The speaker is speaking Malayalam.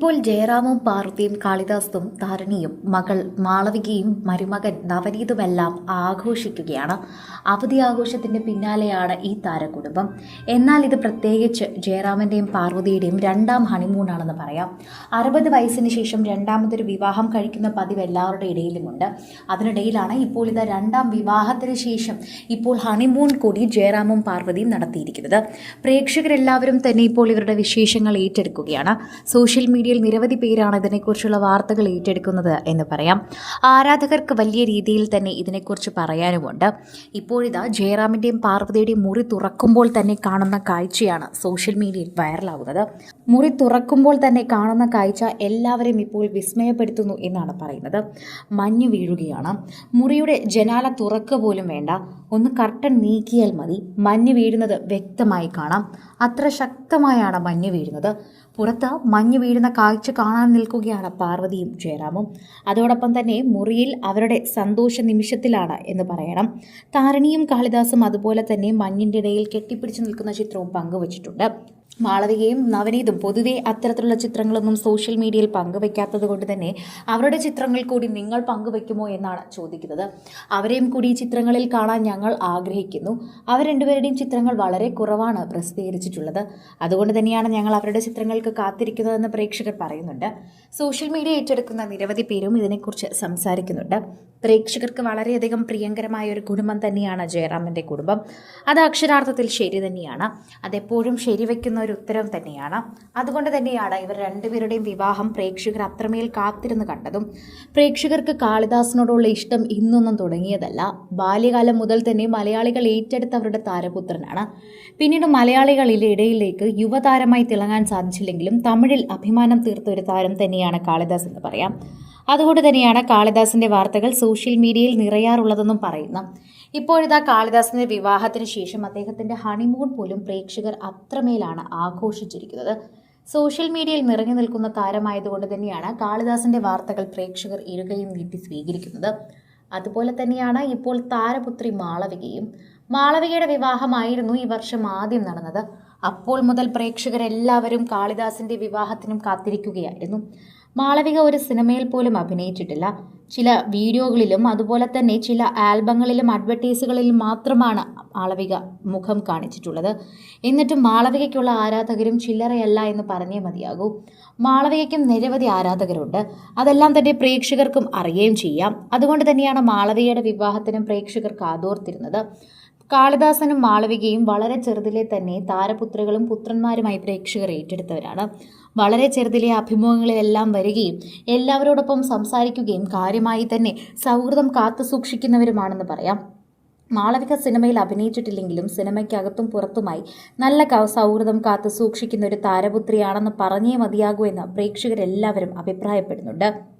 ഇപ്പോൾ ജയറാമും പാർവതിയും കാളിദാസും താരണിയും മകൾ മാളവികയും മരുമകൻ നവനീതുമെല്ലാം ആഘോഷിക്കുകയാണ്. അവധി ആഘോഷത്തിന്റെ പിന്നാലെയാണ് ഈ താരകുടുംബം. എന്നാൽ ഇത് പ്രത്യേകിച്ച് ജയറാമിന്റെയും പാർവതിയുടെയും രണ്ടാം ഹണിമൂണാണെന്ന് പറയാം. അറുപത് വയസ്സിന് ശേഷം രണ്ടാമതൊരു വിവാഹം കഴിക്കുന്ന പതിവ് എല്ലാവരുടെ ഇടയിലുമുണ്ട്. അതിനിടയിലാണ് ഇപ്പോൾ ഇത് രണ്ടാം വിവാഹത്തിന് ശേഷം ഇപ്പോൾ ഹണിമൂൺ കൂടി ജയറാമും പാർവതിയും നടത്തിയിരിക്കുന്നത്. പ്രേക്ഷകരെല്ലാവരും തന്നെ ഇപ്പോൾ ഇവരുടെ വിശേഷങ്ങൾ ഏറ്റെടുക്കുകയാണ്. സോഷ്യൽ മീഡിയയിൽ നിരവധി പേരാണ് ഇതിനെക്കുറിച്ചുള്ള വാർത്തകൾ ഏറ്റെടുക്കുന്നത് എന്ന് പറയാം. ആരാധകർക്ക് വലിയ രീതിയിൽ തന്നെ ഇതിനെക്കുറിച്ച് പറയാനുമുണ്ട്. ഇപ്പോഴിതാ ജയറാമിന്റെയും പാർവതിയുടെയും മുറി തുറക്കുമ്പോൾ തന്നെ കാണുന്ന കാഴ്ചയാണ് സോഷ്യൽ മീഡിയയിൽ വൈറലാകുന്നത് മുറി തുറക്കുമ്പോൾ തന്നെ കാണുന്ന കാഴ്ച എല്ലാവരെയും ഇപ്പോൾ വിസ്മയപ്പെടുത്തുന്നു എന്നാണ് പറയുന്നത്. മഞ്ഞ് വീഴുകയാണ്. മുറിയുടെ ജനാല തുറക്കുക പോലും വേണ്ട. ഒന്ന് കർട്ടൻ നീക്കിയാൽ മതി. മഞ്ഞ് വീഴുന്നത് വ്യക്തമായി കാണാം. അത്ര ശക്തമായാണ് മഞ്ഞ് വീഴുന്നത്. പുറത്ത് മഞ്ഞ് വീഴുന്ന കാഴ്ച കാണാൻ നിൽക്കുകയാണ് പാർവതിയും ജയറാമും. അതോടൊപ്പം തന്നെ മുറിയിൽ അവരുടെ സന്തോഷ നിമിഷത്തിലാണ് എന്ന് പറയണം. താരണിയും കാളിദാസും അതുപോലെ തന്നെ മഞ്ഞിന്റെ ഇടയിൽ കെട്ടിപ്പിടിച്ച് നിൽക്കുന്ന ചിത്രവും പങ്കുവച്ചിട്ടുണ്ട്. മാളവികയും നവനീതും പൊതുവേ അത്തരത്തിലുള്ള ചിത്രങ്ങളൊന്നും സോഷ്യൽ മീഡിയയിൽ പങ്കുവെക്കാത്തത് കൊണ്ട് തന്നെ അവരുടെ ചിത്രങ്ങൾ കൂടി നിങ്ങൾ പങ്കുവെക്കുമോ എന്നാണ് ചോദിക്കുന്നത്. അവരെയും കൂടി ഈ ചിത്രങ്ങളിൽ കാണാൻ ഞങ്ങൾ ആഗ്രഹിക്കുന്നു. അവർ രണ്ടുപേരുടെയും ചിത്രങ്ങൾ വളരെ കുറവാണ് പ്രസിദ്ധീകരിച്ചിട്ടുള്ളത്. അതുകൊണ്ട് തന്നെയാണ് ഞങ്ങൾ അവരുടെ ചിത്രങ്ങൾക്ക് കാത്തിരിക്കുന്നതെന്ന് പ്രേക്ഷകർ പറയുന്നുണ്ട്. സോഷ്യൽ മീഡിയ ഏറ്റെടുക്കുന്ന നിരവധി പേരും ഇതിനെക്കുറിച്ച് സംസാരിക്കുന്നുണ്ട്. പ്രേക്ഷകർക്ക് വളരെയധികം പ്രിയങ്കരമായ ഒരു കുടുംബം തന്നെയാണ് ജയറാമിന്റെ കുടുംബം. അത് അക്ഷരാർത്ഥത്തിൽ ശരി തന്നെയാണ്. അതെപ്പോഴും ശരിവെക്കുന്ന ഒരു ഉത്തരം തന്നെയാണ്. അതുകൊണ്ട് തന്നെയാണ് ഇവർ രണ്ടുപേരുടെയും വിവാഹം പ്രേക്ഷകർ അത്രമേൽ കാത്തിരുന്ന് കണ്ടതും. പ്രേക്ഷകർക്ക് കാളിദാസിനോടുള്ള ഇഷ്ടം ഇന്നൊന്നും തുടങ്ങിയതല്ല. ബാല്യകാലം മുതൽ തന്നെ മലയാളികൾ ഏറ്റെടുത്ത അവരുടെ താരപുത്രനാണ്. പിന്നീട് മലയാളികളിലെ ഇടയിലേക്ക് യുവതാരമായി തിളങ്ങാൻ സാധിച്ചില്ലെങ്കിലും തമിഴിൽ അഭിമാനം തീർത്ത ഒരു താരം തന്നെയാണ് കാളിദാസ് എന്ന് പറയാം. അതുകൊണ്ട് തന്നെയാണ് കാളിദാസിന്റെ വാർത്തകൾ സോഷ്യൽ മീഡിയയിൽ നിറയാറുള്ളതെന്നും പറയുന്നു. ഇപ്പോഴിതാ കാളിദാസിന്റെ വിവാഹത്തിന് ശേഷം അദ്ദേഹത്തിന്റെ ഹണിമൂൺ പോലും പ്രേക്ഷകർ അത്രമേലാണ് ആഘോഷിച്ചിരിക്കുന്നത്. സോഷ്യൽ മീഡിയയിൽ നിറഞ്ഞു നിൽക്കുന്ന താരമായതുകൊണ്ട് തന്നെയാണ് കാളിദാസിന്റെ വാർത്തകൾ പ്രേക്ഷകർ ഇരുകയും നീട്ടി സ്വീകരിക്കുന്നത്. അതുപോലെ തന്നെയാണ് ഇപ്പോൾ താരപുത്രി മാളവികയും. മാളവികയുടെ വിവാഹമായിരുന്നു ഈ വർഷം ആദ്യം നടന്നത്. അപ്പോൾ മുതൽ പ്രേക്ഷകരെല്ലാവരും കാളിദാസിന്റെ വിവാഹത്തിനും കാത്തിരിക്കുകയായിരുന്നു. മാളവിക ഒരു സിനിമയിൽ പോലും അഭിനയിച്ചിട്ടില്ല. ചില വീഡിയോകളിലും അതുപോലെ തന്നെ ചില ആൽബങ്ങളിലും അഡ്വർടൈസുകളിലും മാത്രമാണ് മാളവിക മുഖം കാണിച്ചിട്ടുള്ളത്. എന്നിട്ടും മാളവികയ്ക്കുള്ള ആരാധകരും ചില്ലറയല്ല എന്ന് പറഞ്ഞേ മതിയാകൂ. മാളവികയ്ക്കും നിരവധി ആരാധകരുണ്ട്. അതെല്ലാം തന്നെ പ്രേക്ഷകർക്കും അറിയുകയും ചെയ്യാം. അതുകൊണ്ട് തന്നെയാണ് മാളവികയുടെ വിവാഹത്തിനും പ്രേക്ഷകർ കാതോർത്തിരുന്നത് കാളിദാസനും മാളവികയും വളരെ ചെറുതിലെ തന്നെ താരപുത്രകളും പുത്രന്മാരുമായി പ്രേക്ഷകർ ഏറ്റെടുത്തവരാണ്. വളരെ ചെറുതിലെ അഭിമുഖങ്ങളിലെല്ലാം വരികയും എല്ലാവരോടൊപ്പം സംസാരിക്കുകയും കാര്യമായി തന്നെ സൗഹൃദം കാത്തു സൂക്ഷിക്കുന്നവരുമാണെന്ന് പറയാം. മാളവിക സിനിമയിൽ അഭിനയിച്ചിട്ടില്ലെങ്കിലും സിനിമയ്ക്കകത്തും പുറത്തുമായി നല്ല സൗഹൃദം കാത്തു സൂക്ഷിക്കുന്ന ഒരു താരപുത്രിയാണെന്ന് പറഞ്ഞേ മതിയാകൂ എന്ന് പ്രേക്ഷകരെല്ലാവരും അഭിപ്രായപ്പെടുന്നുണ്ട്.